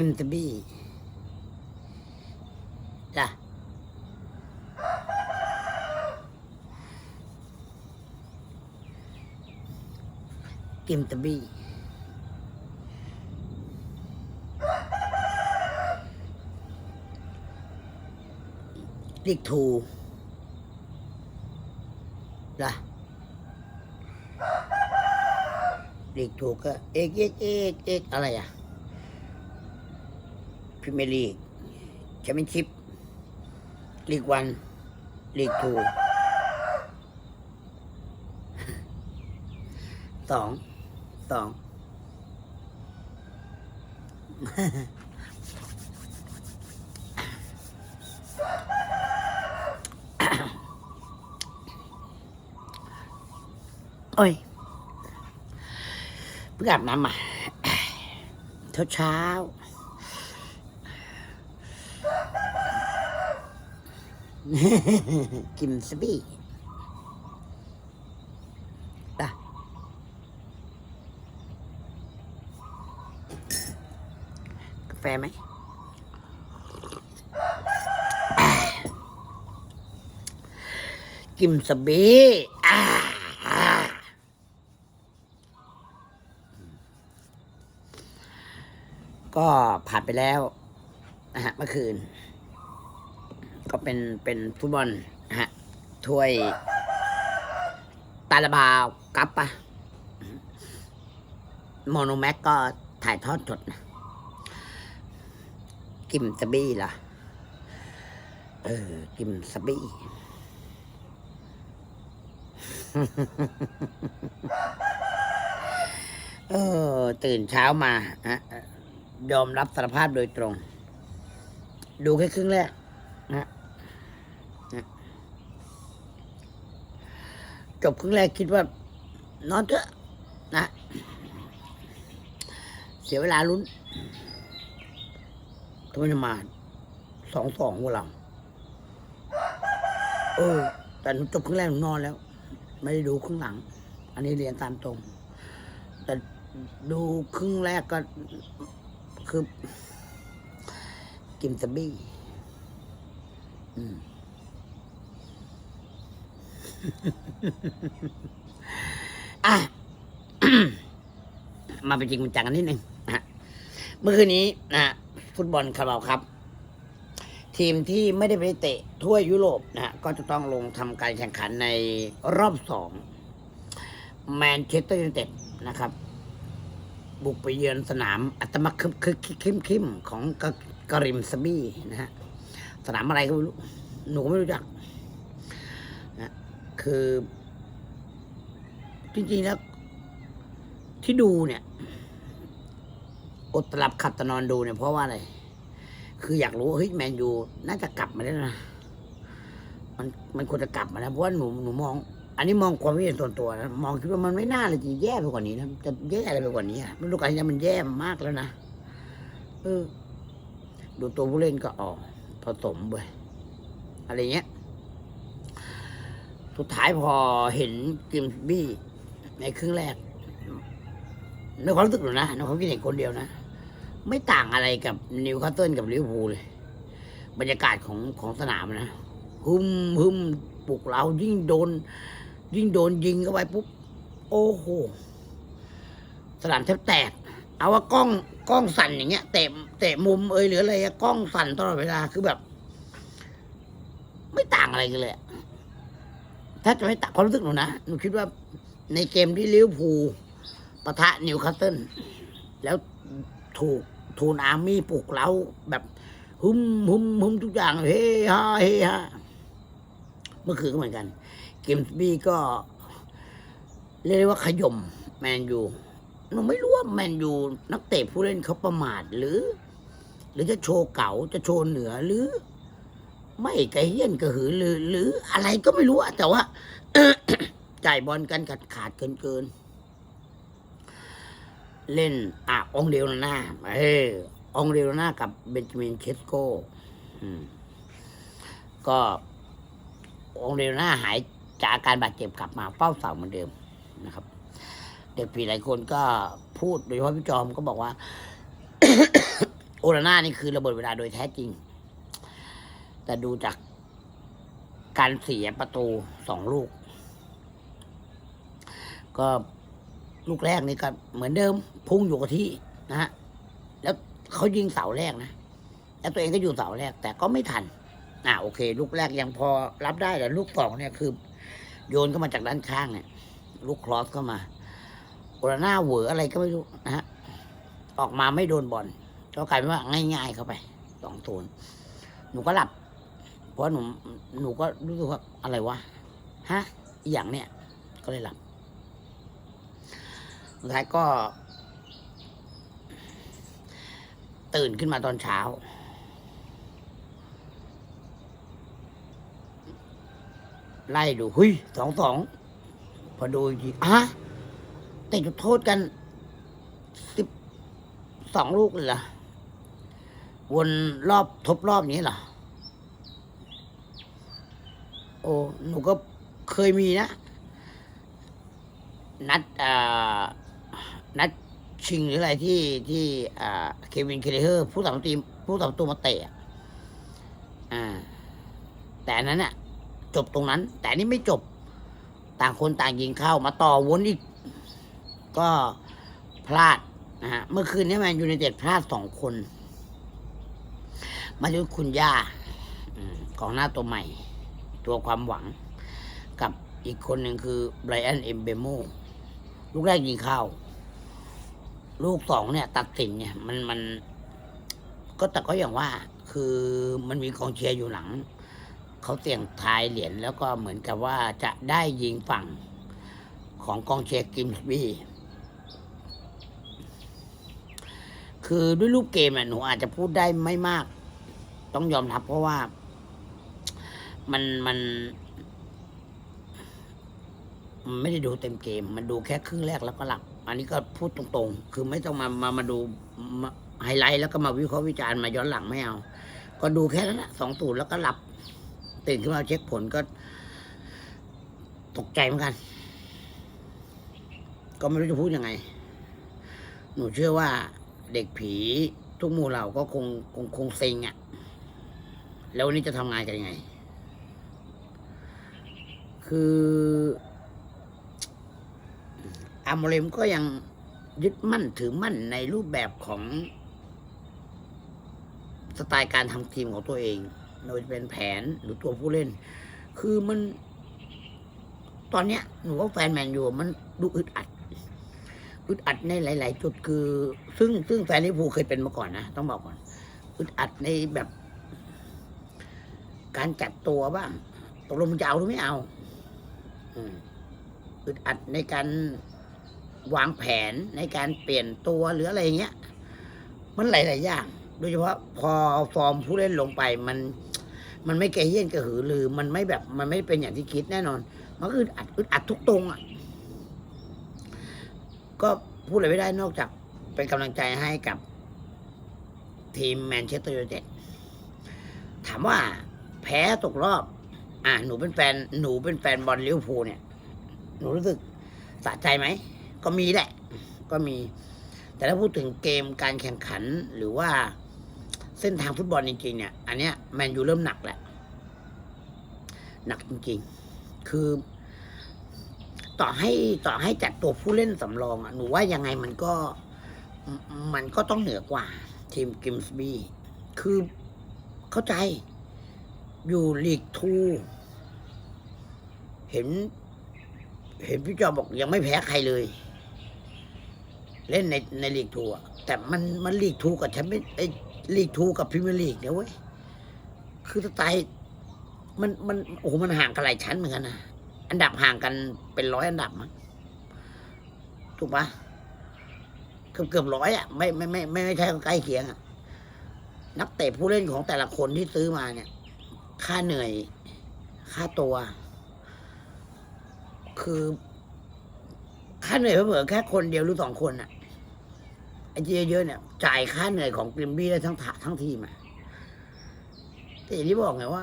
กิมตะบี้จ้ะกิมตะบี้ลิกทูจ้ะลิกทูก็เอกเอกเอกเอกอะไรอะพ รีเมียร์ลีกแชมเปี้ยนชิพลีกวันลีกทูสองสองโอ้ยเพิ่งอาบน้ำมาเช้าเช้า กินสบี้ป่ะกาแฟไหมกิมสบีก็ผ่านไปแล้วนะฮะเมื่อคืน เป็นเป็นฟุตบอลนะฮะถ้วยตาลบาวกัปปะโมโนแม็กก็ถ่ายทอดสดนะกิมสบี้ล่ะ เออ กิมสบี้เออ ตื่นเช้ามาฮะยอมรับสารภาพโดยตรง ดูแค่ครึ่งแรกนะนะ จบครึ่งแรกคิดว่านอนเถอะนะ เสียเวลาลุ้นทำไมจะมาสองสองพวกเราเออ แต่จบครึ่งแรกหนูนอนแล้ว ไม่ได้ดูครึ่งหลัง อันนี้เรียนตามตรง แต่ดูครึ่งแรกก็คือ กิมสบี้อืม อะมาเป็นจริงเป็นจังกันนิดนึงนะเมื่อคืนนี้นะฟุตบอลคาราบาครับ ทีมที่ไม่ได้ไปเตะทั่วยยุโรปนะฮะก็จะต้องลงทำการแข่งขันในรอบสองแมนเชสเตอร์ยูไนเต็ดนะครับ บุกไปเยือนสนามอัตมาคึมคึกคิมคิมของกริมสบี้นะฮะสนามอะไรก็ไม่รู้หนูก็ไม่รู้จัก คือ จริงๆแล้วที่ดูเนี่ย อดตลับขับตะนอนดูเนี่ยเพราะว่าอะไร คืออยากรู้เฮ้ยแมนยูน่าจะกลับมาแล้วนะมันมันควรจะกลับมาแล้วเพราะว่าหนูหนูมอง อันนี้มองความคิดเห็นส่วนตัวนะมองคิดว่ามันไม่น่าเลยจะแย่ไปกว่านี้นะจะแย่อะไรไปกว่านี้อะฤดูกาลนี้มันแย่มากแล้วนะเออ ดูตัวผู้เล่นก็ออกผสมเว้ยอะไรเงี้ย สุดท้ายพอเห็นกิมบี้ในครึ่งแรกในความรู้สึกหนูนะในความคิดเห็นคนเดียวนะ ไม่ต่างอะไรกับนิวคาสเซิลกับลิเวอร์พูลเลยบรรยากาศของของสนามนะฮึมฮึมปลุกเรายิ่งโดน ยิ่งโดนยิงเข้าไปปุ๊บ โอ้โห สนามแทบแตก เอาว่ากล้องกล้องสั่นอย่างเงี้ยเตะเตะมุมเอยหรืออะไรกล้องสั่นตลอดเวลาคือแบบ ไม่ต่างอะไรกันเลยอะ ถ้าจะไม่ต่างความรู้สึกหนูนะ หนูคิดว่าในเกมที่ลิเวอร์พูลปะทะนิวคาสเซิลแล้วถูกทูนอาร์มี่ปลุกเราแบบหุมหุมหุมทุกอย่าง เฮ้ฮาเฮ้ฮาเมื่อคืนก็เหมือนกัน เกมส์บี้ก็ เรียกว่าขย่มแมนยูหนูไม่รู้ว่าแมนยูนักเตะผู้เล่นเขาประมาทหรือ หรือจะโชว์เก่าจะโชว์เหนือหรือ ไม่กระเฮี้ยนกระหือหรือหรืออะไรก็ไม่รู้แต่ว่าจ่ายบอลกันขาดขาดเกินเกิน เล่นอะองเดียวหน้าเออองเดียวหน้ากับเบนจามินเชสโกก็องเดียวหน้าหายจากอาการบาดเจ็บกลับมาเฝ้าเสาเหมือนเดิมนะครับ เด็กผีหลายคนก็พูดโดยเฉพาะพี่จอมก็บอกว่า โอโอนาน่านี่คือระเบิดเวลาโดยแท้จริง แต่ดูจากการเสียประตูสองลูก ก็ลูกแรกนี่ก็เหมือนเดิม พุ่งอยู่กับที่นะฮะแล้วเขายิงเสาแรกนะแล้วตัวเองก็อยู่เสาแรก แต่ก็ไม่ทันอ่าโอเค ลูกแรกยังพอรับได้แต่ลูกสองเนี่ยคือ โยนเข้ามาจากด้านข้างเนี่ย ลูกครอสเข้ามาโอราน่าเหวออะไรก็ไม่รู้นะฮะออกมาไม่โดนบอลก็กลายเป็นว่าง่าย ๆเข้าไปสองศูนย์หนูก็หลับ ราะหนูหนูก็รู้สึกว่าอะไรวะฮะอย่างเนี้ยก็เลยหลับสุดท้ายก็ ตื่นขึ้นมาตอนเช้า ไล่ดูหุยสองสองพอดูอีกทีอะแต่จุดโทษกันสิบสองลูกเลยเหรอวนรอบทบรอบนี้เหรอ โอ้หนูก็เคยมีนะ นัดอ่านัดชิงหรืออะไรที่ที่อ่าเควินเคเลเฮอร์ ผู้สาประตูผู้สาประตูมาเตะอ่า แต่อันนั้นอะจบตรงนั้น แต่นี้ไม่จบ ต่างคนต่างยิงเข้ามาต่อวนอีก ก็พลาดนะฮะเมื่อคืนนี้แมนยูไนเต็ดพลาดสองคน มาดูคุณย่าอืมของหน้าตัวใหม่ ตัวความหวัง กับอีกคนหนึ่งคือไบรอันเอมเบโมลูกแรกยิงเข้า ลูกสองเนี่ย ตัดสินเนี่ย มันมันก็แต่ก็อย่างว่าคือมันมีกองเชียร์อยู่หลัง เขาเสี่ยงทายเหรียญแล้วก็เหมือนกับว่าจะได้ยิงฝั่งของกองเชียร์กิมส์บีคือด้วยรูปเกมอะหนูอาจจะพูดได้ไม่มาก ต้องยอมรับเพราะว่า มันมันไม่ได้ดูเต็มเกม มันดูแค่ครึ่งแรกแล้วก็หลับ อันนี้ก็พูดตรงๆ คือไม่ต้องมามามาดูไฮไลท์แล้วก็มาวิเคราะห์วิจารณ์มาย้อนหลังไม่เอา ก็ดูแค่นั้นแหละสองตูนแล้วก็หลับ ตื่นขึ้นมาเช็คผลก็ ตกใจเหมือนกัน ก็ไม่รู้จะพูดยังไง หนูเชื่อว่าเด็กผีทุกหมู่เหล่าก็คงคงคงเซ็งอะ่ะ แล้ววันนี้จะทำงานกันยังไง คืออามเลมก็ยังยึดมั่นถือมั่นในรูปแบบของสไตล์การทำทีมของตัวเองไม่ว่าจะเป็นแผนหรือตัวผู้เล่น คือมัน ตอนเนี้ยหนูว่าแฟนแมนยูมันดูอึดอัด อึดอัดในหลาย ๆ จุดคือ ซึ่งซึ่งแฟนลิเวอร์พูลเคยเป็นมาก่อนนะ ต้องบอกก่อน อึดอัดในแบบ การจัดตัวบ้างตกลงมันจะเอาหรือไม่เอา อึดอัดในการวางแผนในการเปลี่ยนตัวหรืออะไรเงี้ย มันหลายๆอย่าง โดยเฉพาะพอฟอร์มผู้เล่นลงไปมันมันไม่เกระเฮี้ยนกระหือรือ มันไม่แบบมันไม่เป็นอย่างที่คิดแน่นอน มันอึดอัดอึดอัดทุกตรงอะ ก็พูดอะไรไม่ได้นอกจากเป็นกำลังใจให้กับทีมแมนเชสเตอร์ยูไนเต็ดถามว่าแพ้ตกรอบ อ่าหนูเป็นแฟนหนูเป็นแฟนบอลลิเวอร์พูลเนี่ย หนูรู้สึกสะใจไหม ก็มีแหละ ก็มี แต่ถ้าพูดถึงเกมการแข่งขันหรือว่าเส้นทางฟุตบอลจริงๆเนี่ย อันเนี้ยแมนยูเริ่มหนักแหละ หนักจริงๆ คือ ต่อให้ต่อให้จัดตัวผู้เล่นสำรองอะหนูว่ายังไงมันก็ มันก็ต้องเหนือกว่า ทีมกิมส์บี้คือเข้าใจ อยู่ลีกทู เห็น เห็นพี่จอบอกยังไม่แพ้ใครเลย เล่นในในลีกทูอะแต่มันมันลีกทูกับแชมเปี้ยนไอ้ลีกทูกับพรีเมียร์ลีกเนี่ยเว้ย คือสไตล์มันมันโอ้โหมันห่างกันหลายชั้นเหมือนกันนะอันดับห่างกันเป็นร้อยอันดับมั้งถูกปะเกือบเกือบร้อยอะไม่ไม่ไม่ไม่ไม่ใช่ใกล้เคียงอะนักเตะผู้เล่นของแต่ละคนที่ซื้อมาเนี่ย ค่าเหนื่อย ค่าตัว คือ ค่าเหนื่อยเผื่อแค่คนเดียวหรือสองคนอะไอ้เยอะๆเนี่ย จ่ายค่าเหนื่อยของกริมบี้ได้ทั้งถทั้งทีมอะแต่อย่างที่บอกไงว่า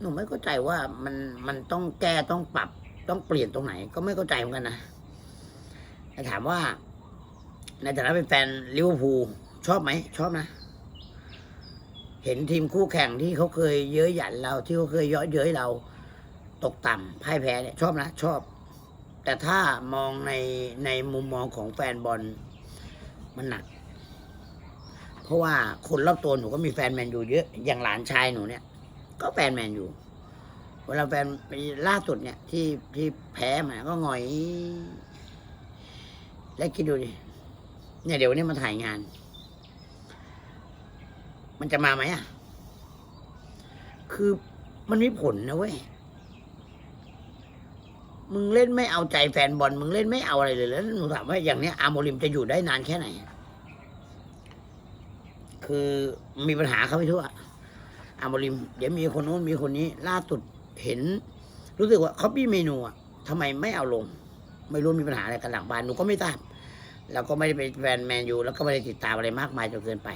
หนูไม่เข้าใจว่ามันมันต้องแก้ต้องปรับ ต้องเปลี่ยนตรงไหน ก็ไม่เข้าใจเหมือนกันนะแต่ถามว่า ในฐานะเป็นแฟนลิเวอร์พูลชอบไหม ชอบนะ เห็นทีมคู่แข่งที่เขาเคยเย้ยหยันเราที่เขาเคยเยาะเย้ยเราตกต่ำพ่ายแพ้เนี่ยชอบนะชอบ แต่ถ้ามองในในมุมมองของแฟนบอลมันหนัก เพราะว่าคนรอบตัวหนูก็มีแฟนแมนยูเยอะอย่างหลานชายหนูเนี่ย ก็แฟนแมนยูเวลาแฟนไปล่าสุดเนี่ยที่ที่แพ้มาก็หงอย แล้วคิดดูดิเนี่ยเดี๋ยววันนี้มาถ่ายงาน มันจะมาไหมอะ คือมันมีผลนะเว้ย มึงเล่นไม่เอาใจแฟนบอล มึงเล่นไม่เอาอะไรเลยแล้วหนูถามว่าอย่างเนี้ยอาร์โมริมจะอยู่ได้นานแค่ไหน คือมีปัญหาเข้าไปทั่วอาร์โมริม เดี๋ยวมีคนโน้นมีคนนี้ ล่าสุดเห็น รู้สึกว่าเขามีเมนูอะทำไมไม่เอาลง ไม่รู้มีปัญหาอะไรกันหลังบ้านหนูก็ไม่ทราบ แล้วก็ไม่ได้เป็นแฟนแมนยูแล้วก็ไม่ได้ติดตามอะไรมากมายจนเกินไป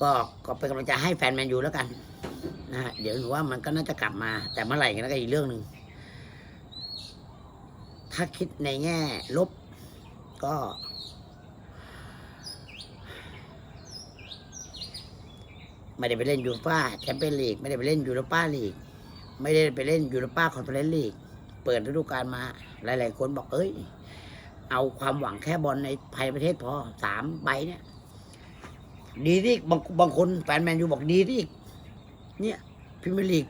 ก็ก็เป็นกำลังใจให้แฟนแมนยูแล้วกันนะฮะเดี๋ยวหนูว่ามันก็น่าจะกลับมา แต่เมื่อไหร่กันก็อีกเรื่องหนึ่งถ้าคิดในแง่ลบก็ ไม่ได้ไปเล่นยูฟ่าแชมเปี้ยนลีกไม่ได้ไปเล่นยูโรป้าลีกไม่ได้ไปเล่นยูโรป้าคอนเฟอเรนซ์ลีกเปิดฤดูกาลมา หลาย ๆ คนบอกเอ้ย เอาความหวังแค่บอลในภายในประเทศพอสามใบเนี่ย ดีที่บางบางคนแฟนแมนยูบอกดีที่เนี่ยพิมลีก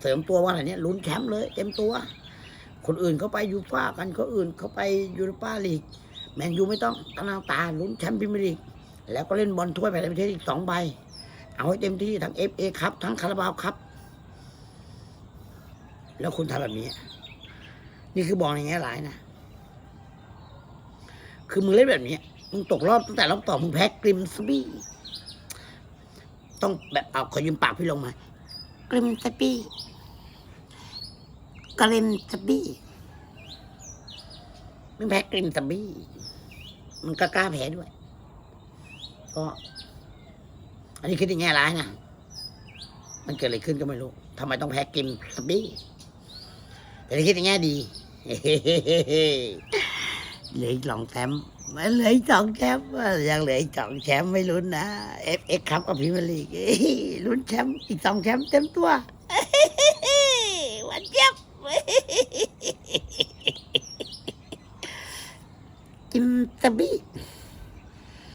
เสริมตัวว่าอะไรเนี่ยลุ้นแชมป์เลย เต็มตัว คนอื่นเขาไปยูฟ่ากันเขาอื่นเขาไปยูโรป้าลีก แมนยูไม่ต้องตั้งตาลุ้นแชมป์พิมลีก แล้วก็เล่นบอลถ้วยภายในประเทศอีกสองใบ เอาให้เต็มที่ทั้งเอฟเอครับ ทั้งคาราบาวครับ แล้วคุณทำแบบนี้ นี่คือบอกในแง่ร้ยหลายนะคือมึงเล่นแบบนี้มึงตกรอบตั้งแต่รอบต่อมึงแพ้กริมสบี้ ต้องแบบเอาขอยืมปากพี่ลงมากริมสบี้กริมสบี้มึงแพ้กริมสบี้มึงก็กล้าแพ้ด้วย ก็ อันนี้คิดในแง่ร้ายนะมันเกิดอะไรขึ้นก็ไม่รู้ทำไมต้องแพ้กริมสบี้แต่ถ้าคิดในแง่ดี เหลืออีกสองแชมป์ มันเหลืออีกสองแชมป์ยังเหลืออีกสองแชมป์ไม่ลุ้นนะเอฟเอ็กครับกับพิมลีกลุ้นแชมป์อีกสองแชมป์เต็มตัววันเจ็บกิมตะบี้